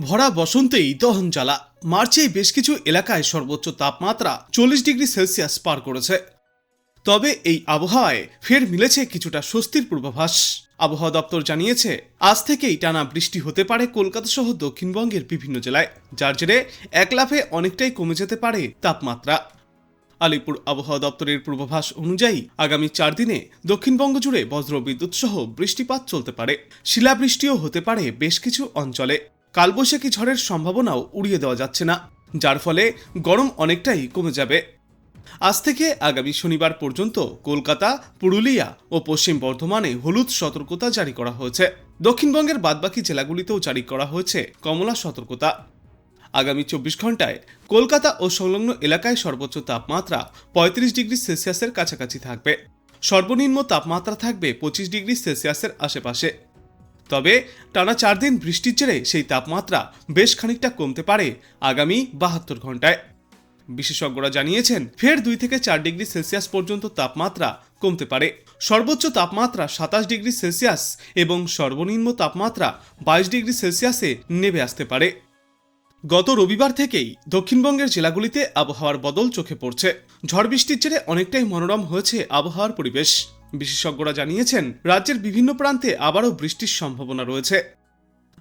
ভরা বসন্তেই দহন জ্বালা। মার্চেই বেশ কিছু এলাকায় সর্বোচ্চ তাপমাত্রা চল্লিশ ডিগ্রি সেলসিয়াস পার করেছে। তবে এই আবহাওয়ায় ফের মিলেছে কিছুটা স্বস্তির পূর্বাভাস। আবহাওয়া দপ্তর জানিয়েছে, আজ থেকেই টানা বৃষ্টি হতে পারে কলকাতা সহ দক্ষিণবঙ্গের বিভিন্ন জেলায়, যার জেরে এক লাফে অনেকটাই কমে যেতে পারে তাপমাত্রা। আলিপুর আবহাওয়া দপ্তরের পূর্বাভাস অনুযায়ী, আগামী চার দিনে দক্ষিণবঙ্গ জুড়ে বজ্র বিদ্যুৎ সহ বৃষ্টিপাত চলতে পারে। শিলাবৃষ্টিও হতে পারে বেশ কিছু অঞ্চলে। কালবৈশাখী ঝড়ের সম্ভাবনাও উড়িয়ে দেওয়া যাচ্ছে না, যার ফলে গরম অনেকটাই কমে যাবে। আজ থেকে আগামী শনিবার পর্যন্ত কলকাতা, পুরুলিয়া ও পশ্চিম বর্ধমানে হলুদ সতর্কতা জারি করা হয়েছে। দক্ষিণবঙ্গের বাদবাকি জেলাগুলিতেও জারি করা হয়েছে কমলা সতর্কতা। আগামী চব্বিশ ঘন্টায় কলকাতা ও সংলগ্ন এলাকায় সর্বোচ্চ তাপমাত্রা পঁয়ত্রিশ ডিগ্রি সেলসিয়াসের কাছাকাছি থাকবে। সর্বনিম্ন তাপমাত্রা থাকবে পঁচিশ ডিগ্রি সেলসিয়াসের আশেপাশে। তবে টানা চার দিন বৃষ্টির জেরে সেই তাপমাত্রা বেশ খানিকটা কমতে পারে আগামী বাহাত্তর ঘন্টায় বিশেষজ্ঞরা জানিয়েছেন, ফের দুই থেকে চার ডিগ্রি সেলসিয়াস পর্যন্ত তাপমাত্রা কমতে পারে। সর্বোচ্চ তাপমাত্রা সাতাশ ডিগ্রি সেলসিয়াস এবং সর্বনিম্ন তাপমাত্রা বাইশ ডিগ্রি সেলসিয়াসে নেমে আসতে পারে। গত রবিবার থেকেই দক্ষিণবঙ্গের জেলাগুলিতে আবহাওয়ার বদল চোখে পড়ছে। ঝড় বৃষ্টির জেরে অনেকটাই মনোরম হয়েছে আবহাওয়ার পরিবেশ। বিশেষজ্ঞরা জানিয়েছেন, রাজ্যের বিভিন্ন প্রান্তে আবারও বৃষ্টির সম্ভাবনা রয়েছে।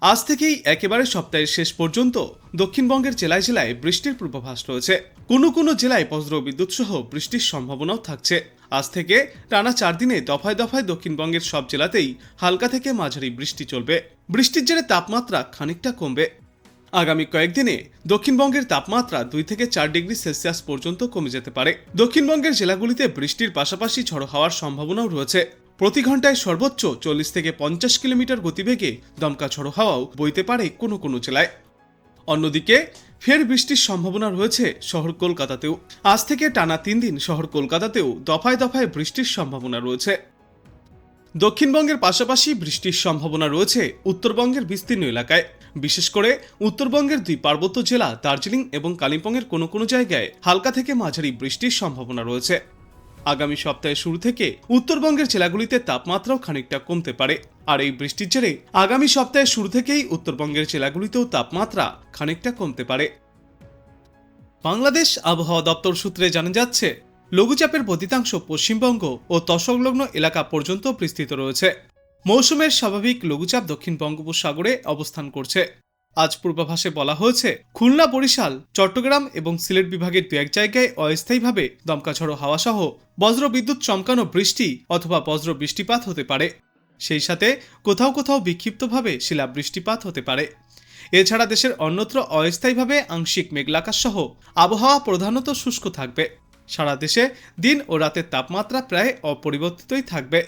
আজ থেকেই একেবারে সপ্তাহের শেষ পর্যন্ত দক্ষিণবঙ্গের জেলায় জেলায় বৃষ্টির পূর্বাভাস রয়েছে। কোনো কোনো জেলায় বজ্র বিদ্যুৎ সহ বৃষ্টির সম্ভাবনাও থাকছে। আজ থেকে টানা চার দিনে দফায় দফায় দক্ষিণবঙ্গের সব জেলাতেই হালকা থেকে মাঝারি বৃষ্টি চলবে। বৃষ্টির জেরে তাপমাত্রা খানিকটা কমবে। আগামী কয়েকদিনে দক্ষিণবঙ্গের তাপমাত্রা দুই থেকে চার ডিগ্রি সেলসিয়াস পর্যন্ত কমে যেতে পারে। দক্ষিণবঙ্গের জেলাগুলিতে বৃষ্টির পাশাপাশি ঝড়ো হওয়ার সম্ভাবনাও রয়েছে। প্রতি ঘন্টায় সর্বোচ্চ চল্লিশ থেকে পঞ্চাশ কিলোমিটার গতিবেগে দমকা ঝড়ো হাওয়াও বইতে পারে কোনো কোনো জেলায়। অন্যদিকে, ফের বৃষ্টির সম্ভাবনা রয়েছে শহর কলকাতাতেও। আজ থেকে টানা তিন দিন শহর কলকাতাতেও দফায় দফায় বৃষ্টির সম্ভাবনা রয়েছে। দক্ষিণবঙ্গের পাশাপাশি বৃষ্টির সম্ভাবনা রয়েছে উত্তরবঙ্গের বিস্তীর্ণ এলাকায়। বিশেষ করে উত্তরবঙ্গের দুই পার্বত্য জেলা দার্জিলিং এবং কালিম্পংয়ের কোনো কোনো জায়গায় হালকা থেকে মাঝারি বৃষ্টির সম্ভাবনা রয়েছে। আগামী সপ্তাহের শুরু থেকে উত্তরবঙ্গের জেলাগুলিতে তাপমাত্রাও খানিকটা কমতে পারে। আর এই বৃষ্টির জেরে আগামী সপ্তাহের শুরু থেকেই উত্তরবঙ্গের জেলাগুলিতেও তাপমাত্রা খানিকটা কমতে পারে। বাংলাদেশ আবহাওয়া দপ্তর সূত্রে জানা যাচ্ছে লঘুচাপের বদিতাংশ পশ্চিমবঙ্গ ও তসংলগ্ন এলাকা পর্যন্ত বিস্তৃত রয়েছে। মৌসুমের স্বাভাবিক লঘুচাপ দক্ষিণ বঙ্গোপসাগরে অবস্থান করছে। আজ পূর্বাভাসে বলা হয়েছে, খুলনা, বরিশাল, চট্টগ্রাম এবং সিলেট বিভাগের দু এক জায়গায় অস্থায়ীভাবে দমকাঝড়ো হাওয়া সহ বজ্র বিদ্যুৎ চমকানো বৃষ্টি অথবা বজ্র বৃষ্টিপাত হতে পারে। সেই সাথে কোথাও কোথাও বিক্ষিপ্তভাবে শিলা বৃষ্টিপাত হতে পারে। এছাড়া দেশের অন্যত্র অস্থায়ীভাবে আংশিক মেঘলাকাশ সহ আবহাওয়া প্রধানত শুষ্ক থাকবে। সারা দেশে দিন ও রাতের তাপমাত্রা প্রায় অপরিবর্তিতই থাকবে।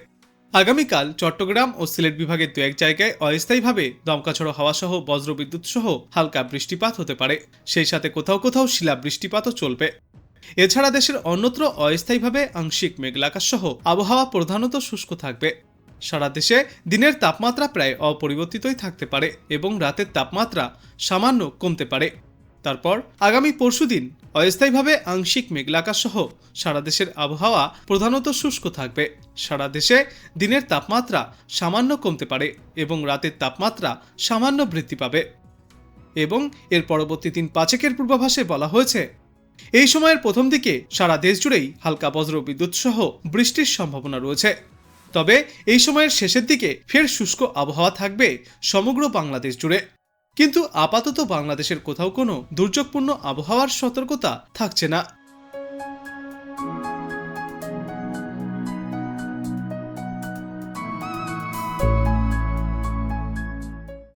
আগামীকাল চট্টগ্রাম ও সিলেট বিভাগের দু এক জায়গায় অস্থায়ীভাবে দমকাছড়ো হাওয়া সহ বজ্রবিদ্যুৎ সহ হালকা বৃষ্টিপাত হতে পারে। সেই সাথে কোথাও কোথাও শিলা বৃষ্টিপাতও চলবে। এছাড়া দেশের অন্যত্র অস্থায়ীভাবে আংশিক মেঘলাকাশ সহ আবহাওয়া প্রধানত শুষ্ক থাকবে। সারা দেশে দিনের তাপমাত্রা প্রায় অপরিবর্তিতই থাকতে পারে এবং রাতের তাপমাত্রা সামান্য কমতে পারে। তারপর আগামী পরশুদিন অস্থায়ীভাবে আংশিক মেঘলাকাশ সহ সারা দেশের আবহাওয়া প্রধানত শুষ্ক থাকবে। সারা দেশে দিনের তাপমাত্রা সামান্য কমতে পারে এবং রাতের তাপমাত্রা সামান্য বৃদ্ধি পাবে। এবং এর পরবর্তী দিন পাঁচেকের পূর্বাভাসে বলা হয়েছে, এই সময়ের প্রথম দিকে সারা দেশ জুড়েই হালকা বজ্র বিদ্যুৎ সহ বৃষ্টির সম্ভাবনা রয়েছে। তবে এই সময়ের শেষের দিকে ফের শুষ্ক আবহাওয়া থাকবে সমগ্র বাংলাদেশ জুড়ে। কিন্তু আপাতত বাংলাদেশের কোথাও কোনো দুর্যোগপূর্ণ আবহাওয়ার সতর্কতা থাকছে না।